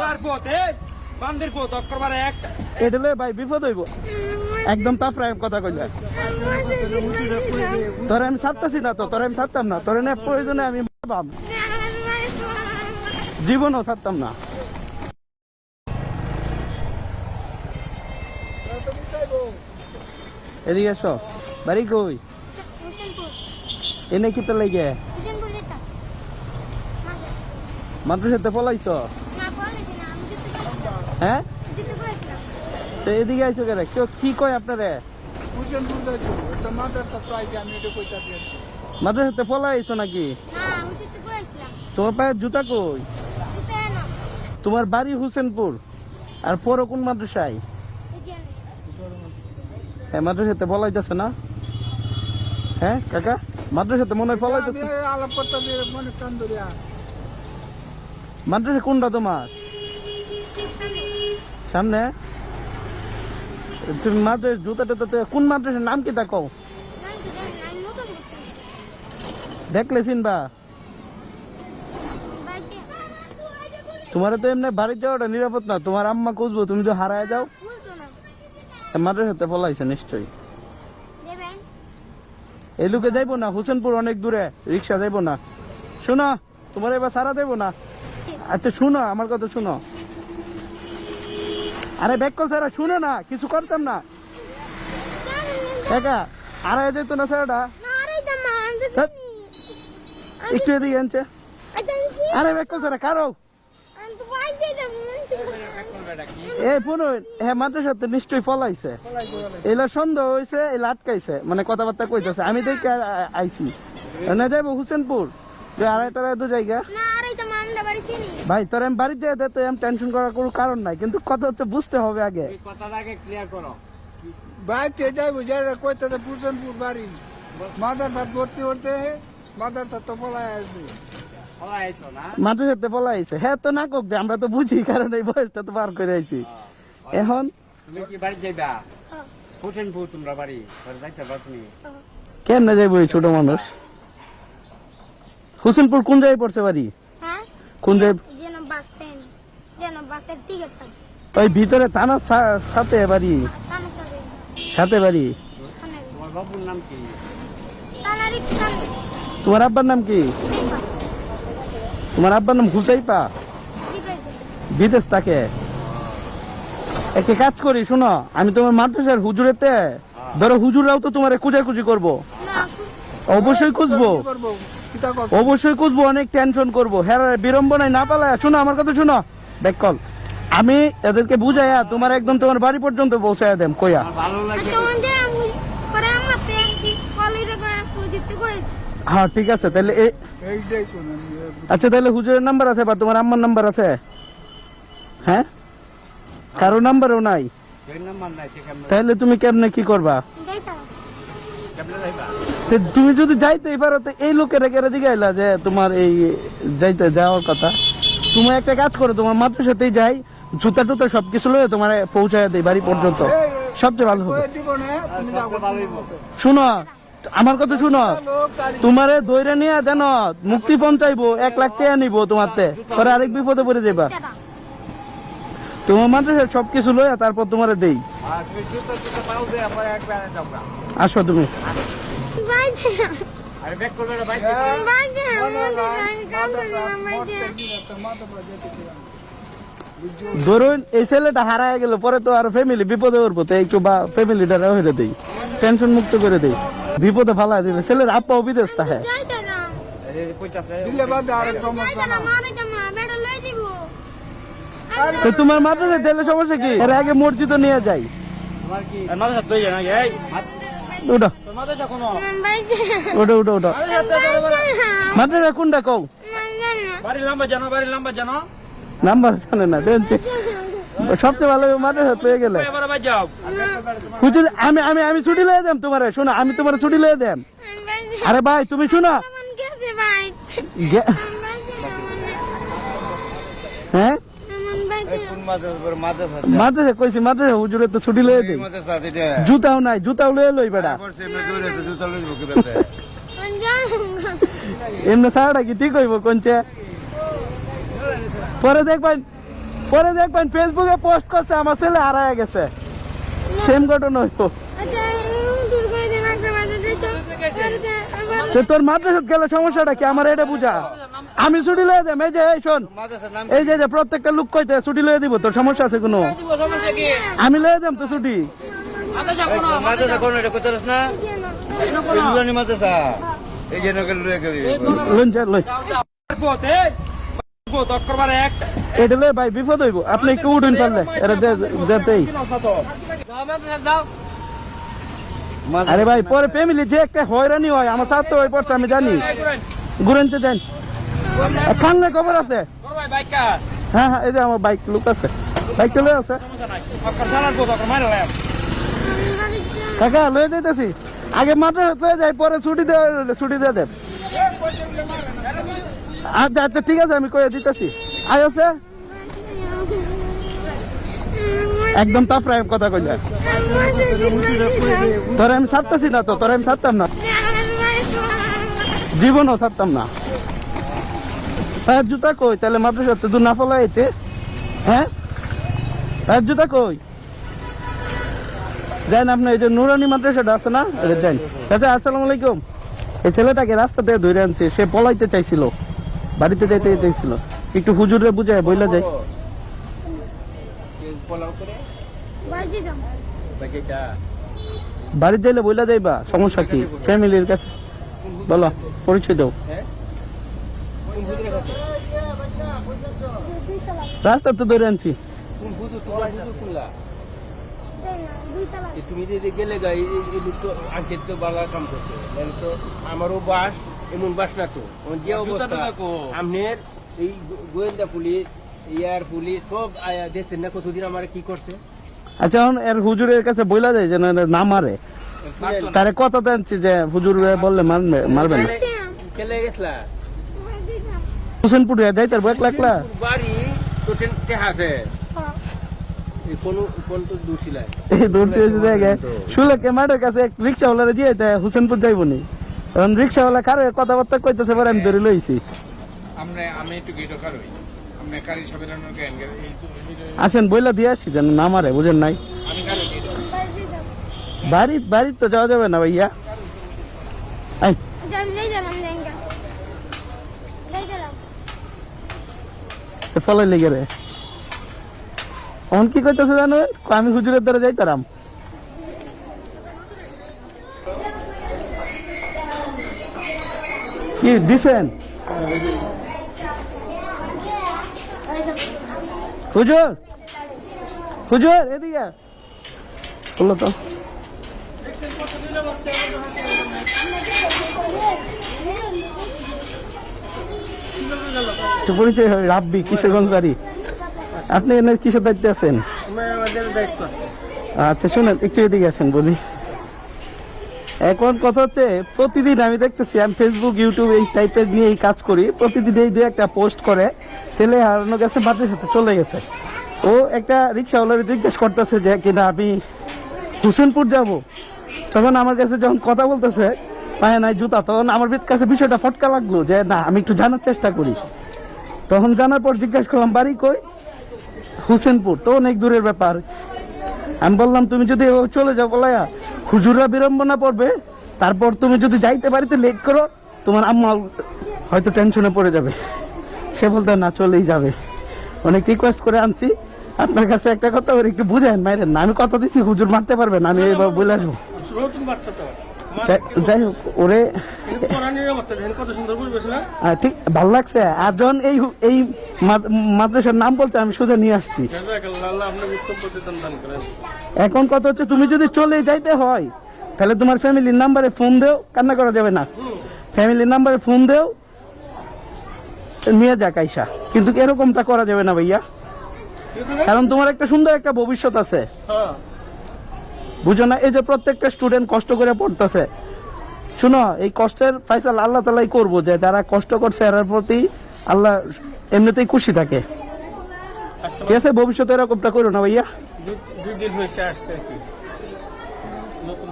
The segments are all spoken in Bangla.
তোলার পথ বান্দির পথ অক্করবার এক। এটা ভাই বিপদ হইব। একদম কথা কইলা তোরে আমি ছাড়তাছি না তো তোরে আমি ছাড়তাম না। তোরে প্রয়োজনে আমি ভাব জীবনও ছাড়তাম না। এদিকে এসো। বাড়ি কই? এনে কি তো লাগে? মাদ্রাসাতে পলাইছ? হ্যাঁ? তো এদিকে আইছো কেন? কেউ কি কয় আপনারে? মাদ্রাসাতে পলাইছো নাকি? তোমার পায়ের জুতা কই? তোমার বাড়ি হুসেনপুর। আর পরও কোন মাদ্রাসায়? হ্যাঁ মাদ্রাসাতে পলাইতেছে না? হ্যাঁ কাকা? মাদ্রাসাতে মনে হয় আমি পলাইতেছে আলাপ করতে দিয়ে মনে কান ধরিয়া। মাদ্রাসা কোনটা তোমার? সামনে? তুমি মাদ্রাসা জুতাটা তো কোন মাদ্রাসার নাম কি তা কও? দেখলে চিনবা? তোমার তো এমনি বাড়ি যাওয়াটা নিরাপদ না। তোমার আম্মা খুঁজবো, তুমি তো হারায় যাও। মাদ্রাসাতে পলাইছে নিশ্চয়ই। এই লোকে যাইবো না, হুসেনপুর অনেক দূরে, রিক্সা যাইবো না। শোনো, তোমার এবার সারা দেবো না। আচ্ছা শুনো, আমার কথা শুনো। আরে ব্যাক কল স্যার শুনো না কিছু করতাম না। একা যেত না স্যারটা? একটু এদিকে আনছে। আরে ব্যাক কল স্যার কারও। এই ফোন হ্যাঁ মাদ্রাসাতে নিশ্চয়ই ফলাইছে। এলা সন্দেহ হয়েছে এলা আটকাইছে মানে কথাবার্তা কইতেছে। আমি দেখে আ- আ- আইছি। না যাব হুসেনপুর। আড়াইটা দু জায়গা। ভাই তোর আমি বাড়িতে যেতে তো আমি টেনশন করার কোনো কারণ নাই। কিন্তু কথা হচ্ছে বুঝতে হবে আগে। এই কথাটা আগে ক্লিয়ার করো। যাইব? যারা কইতাছে পূজনপুর বাড়ি। মাদার তাত ভর্তি করতে মাদার তাত তো পলাই আসবে। তো পলাইছে হ্যাঁ তো না কোক দে আমরা তো বুঝি কারণ এই বয়সটা তো পার করে আইছি। এখন? তুমি কি বাড়ি যাইবা? হোসেনপুর তোমরা বাড়ি। যাইতে পারো কেমনে যাইব এই ছোট মানুষ? হুসেনপুর কোন জায়গায় পড়ছে বাড়ি? কোন ওই ভিতরে থানার সাথে বাড়ি। সাথে। বাড়ি? তোমার নাম কি? তোমার আব্বার নাম কি? তোমার আব্বার নাম হুসাইপা বিদেশ। থাকে। একটা কাজ করি শোনো আমি তোমার মাদ্রাসার হুজুরেতে। ধরো হুজুরাও তো তোমার খুঁজাখুঁজি করব। অবশ্যই খুঁজবো। অবশ্যই খুঁজবো অনেক টেনশন করব। হ্যাঁ বিড়ম্বনায় না পালায় শোনো আমার কথা শোনো। ব্যাককল আমি এদেরকে বুঝাইয়া তোমার একদম তোমার বাড়ি পর্যন্ত পৌঁছাইয়া দেম কইয়া। আচ্ছা হ্যাঁ ঠিক আছে তাহলে এ- আচ্ছা তাহলে হুজুরের নাম্বার আছে বা তোমার আম্মার নাম্বার আছে? হ্যাঁ? কারও নাম্বারও নাই? তাহলে তুমি কেমনে কি করবা? তুমি যদি যাইতেই পারো তো এই লোকের একেবারে জিগাইলা যে তোমার এই যাইতে যাওয়ার কথা। তুমি একটা কাজ করো তোমার মাত্র মাদ্রাসাতেই যাই জুতা টুতা সবকিছু লয়ে তোমার পৌঁছায় দেই বাড়ি পর্যন্ত। সবচেয়ে ভালো হবে। শুনো আমার কথা শুনো তোমারে দইরে নিয়ে দেন মুক্তি পঞ্চাইবো এক লাখ টাকা নিবো তোমারতে পরে আরেক বিপদে পড়ে যাবা তোমার মাদ্রাসা সবকিছু লইয়া তারপর তোমারে দেই। আসো তুমি। ধরুন, এই ছেলেটা হারায় গেল, পরে তো আর ফ্যামিলি বিপদে উঠবো, তো একটু বা ফ্যামিলিটা হয়ে দেই টেনশন মুক্ত করে দেই, বিপদে ফালা দিলে ছেলের আপ্পাও বিদেশ থাকে। যাইতে না এই কইতাছে দিলে বাদে আর সমস্যা যাইতে না না মারে জামা বেড়া লই দিব তো তোমার মাদ্রাসা দিলে সমস্যা কি? এর আগে মসজিদে নিয়ে যাই। তোমার কি মাদ্রাসা মাদ্রাসা কোনটা কও জানো বাড়ি লম্বা জানো নাম্বার জানে না দেন। সবচেয়ে ভালো মাদ্রাসা পেয়ে গেলে। হুজুর আমি আমি আমি ছুটি লয়ে দেম তোমারে শোনো আমি তোমার ছুটি লয়ে দেম। আরে ভাই তুমি শোনো। হ্যাঁ? মাদ্রাসা কইছি মাদ্রাসা হুজুরে তো ছুটি লয়ে দেই। জুতাও নাই জুতাও লয়ে লই বেড়া এমনি সারাটা কি ঠিক হইব কোনছে পরে দেখবেন পরে দেখবেন ফেসবুকে পোস্ট করছে আমার ছেলে হারায় গেছে। সেম ঘটনা হইব। তোর মাদ্রাসাত গেলে সমস্যাটা কি? আমার এটা বুঝা। আমি ছুটি লয়ে দেব এই যে এই শোন এই যে প্রত্যেকটা লোক কইতে ছুটি লয়ে দিব তোর সমস্যা আছে কোনো আমি লয়ে দেব তো ছুটি ভাই বিপদ হইব আপনি একটু উঠুন পারলে যেতেই আরে ভাই পরে ফ্যামিলি যে একটা হয়রানি হয় আমার সাথে হয়ে পড়ছে আমি জানি ঘুরেনতে দেন খানলে খবর আছে? হ্যাঁ হ্যাঁ এই যে আমার বাইক লুক আছে। বাইক চলে আছে। কাকা, লয়ে দিতেছি আগে মাত্র লয়ে যাই, পরে ছুটি দেওয়া ছুটি দিয়ে দেন আচ্ছা আচ্ছা ঠিক আছে, আমি কয়ে দিতেছি। আয় আছে। একদম তাফরা কথা কই যায় তোরে আমি ছাড়তেছি না তো, তোরে আমি ছাড়তাম না। জীবনও ছাড়তাম না। পায়ের জুতা কই? তাহলে মাদ্রাসাতে দু না ফলাইতে হ্যাঁ? পায়ের জুতা কই? যান আপনি এই যে নুরানি মাদ্রাসাটা আছে না? দেন। চাচা, আসসালামু আলাইকুম। এই ছেলেটাকে রাস্তা থেকে ধরে আনছে। সে পলাইতে চাইছিল। বাড়িতে যাইতে চাইছিল। একটু হুজুরে বুঝায়, বইলা যায়। বাড়ি যাইলে বইলা যাইবা। সমস্যা কি? ফ্যামিলির কাছে। বলো, পরিচয় দাও। রাস্তা তো ধরে আনছি। তুমি যদি গেলে গা এই এই- এই লোক তো আঙ্কেল তো বাংলা কাম করছে। তো আমারও বাস এমন বাস না তো। আমার যে অবস্থা। আমনের এই গোয়েন্দা পুলিশ এয়ার পুলিশ সব আয়া দেখছেন না কতদিন আমার কি করছে? আচ্ছা এখন এর হুজুরের কাছে বইলা যায় যেন না মারে। তারে কথা দেনছি যে হুজুর বললে মারবে মারবে না। কেলে গেছলা? হুসেনপুর যাই তার এক লাখলা বাড়ি তো টেহাছে কোন কোন তো দূর ছিলাই এই দৌড়তে শুলে কে মাঠের কাছে এক রিক্সাওয়ালারে দিয়ে হুসেনপুর যাইব নি। কারণ রিক্সাওয়ালা কারও কথাবার্তা কইতেছে পরে আমি ধরে লইছি। আমি একটু আসেন বইলা দিয়ে আসি যেন না মারে বুঝেন নাই। আমি কারও গেটো বাড়ি বাড়ি তো যাওয়া যাবে না ভাইয়া আই তো ফলাই লেগে রে। অন কি করতেছে জানো? আমি হুজুরের দ্বারা যাইতারাম। কি, দিছেন? হুজুর? হুজুর, এদিকে। বলল তো। একটু পরিচয় হয় রাব্বি কিশোরগঞ্জ বাড়ি আপনি এনে কিসের দায়িত্বে আছেন? আচ্ছা শুনেন একটু এদিকে আসেন বলি। এখন কথা হচ্ছে প্রতিদিন আমি দেখতেছি আমি ফেসবুক ইউটিউব এই টাইপের নিয়ে এই কাজ করি। প্রতিদিন এই দু একটা পোস্ট করে ছেলে হারানো গেছে বাদের সাথে চলে গেছে। ও একটা রিক্সাওয়ালার জিজ্ঞেস করতেছে যে কিনা আমি হুসেনপুর যাব? তখন আমার কাছে যখন কথা বলতেছে পায়ে নাই জুতা, তখন আমার কাছে বিষয়টা ফটকা লাগল যে, না, আমি একটু জানার চেষ্টা করি। তখন জানার পর জিজ্ঞেস করলাম, বাড়ি কই? হুসেনপুর। তো অনেক দূরের ব্যাপার। আমি বললাম, তুমি যদি চলে যাও বলায়া হুজুররা বিড়ম্বনা পড়বে তারপর তুমি যদি যাইতে পারিতে লেট করো, তোমার আম্মা হয়তো টেনশনে পড়ে যাবে। সে বলতে, না, চলেই যাবে। অনেক রিকোয়েস্ট করে আনছি। আপনার কাছে একটা কথা ওর একটু বুঝেন, মাইরেন না। আমি কথা দিচ্ছি হুজুর মারতে পারবেন আমি এইভাবে বলে আসব। যাই- হোক ওরে ঠিক ভালো লাগছে? আর যখন এই এই মাদ্রাসার নাম বলতে আমি সোজা নিয়ে আসছি। এখন কথা হচ্ছে তুমি যদি চলে যাইতে হয় তাহলে তোমার ফ্যামিলির নাম্বারে ফোন দেও কান্না করা যাবে না। ফ্যামিলির নাম্বারে ফোন দেও নিয়ে যাক আইসা। কিন্তু এরকমটা করা যাবে না ভাইয়া। কারণ তোমার একটা সুন্দর একটা ভবিষ্যৎ আছে। হ্যাঁ। বুঝো না এই যে প্রত্যেকটা স্টুডেন্ট কষ্ট করে পড়তেছে। শুনো এই কষ্টের ফাইসাল আল্লাহ তালাই করব যে যারা কষ্ট করছে এর প্রতি আল্লাহ এমনিতেই খুশি থাকে। ঠিক আছে ভবিষ্যতে এরকমটা করো না ভাইয়া।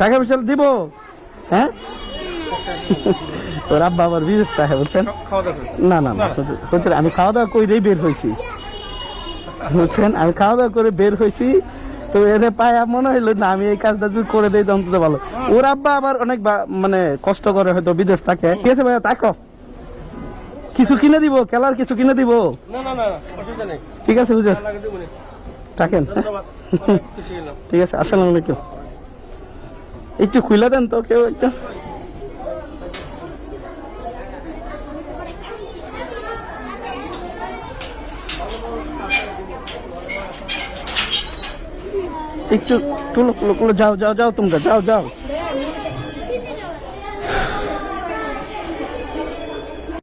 টাকা পয়সা দিব? হ্যাঁ? ওর আব্বা আবার বিদেশ থাকে বুঝছেন? না না না আমি খাওয়া দাওয়া কইরেই বের হয়েছি। বুঝছেন? আমি খাওয়া দাওয়া করে বের হয়েছি। তো এনে পায়া মনে হইল না আমি এই কাজটা যদি করে দিই তো অন্তত ভালো। ওর আব্বা আবার অনেক মানে কষ্ট করে হয়তো বিদেশ থাকে। ঠিক আছে ভাইয়া তাকো কিছু কিনে দিব খেলার কিছু কিনে দিব। ঠিক আছে বুঝে থাকেন ঠিক আছে আসসালামু আলাইকুম। একটু খুলে দেন তো কেউ একটু। একটু টুলো টুলো টুলো যাও যাও যাও তোমরা যাও যাও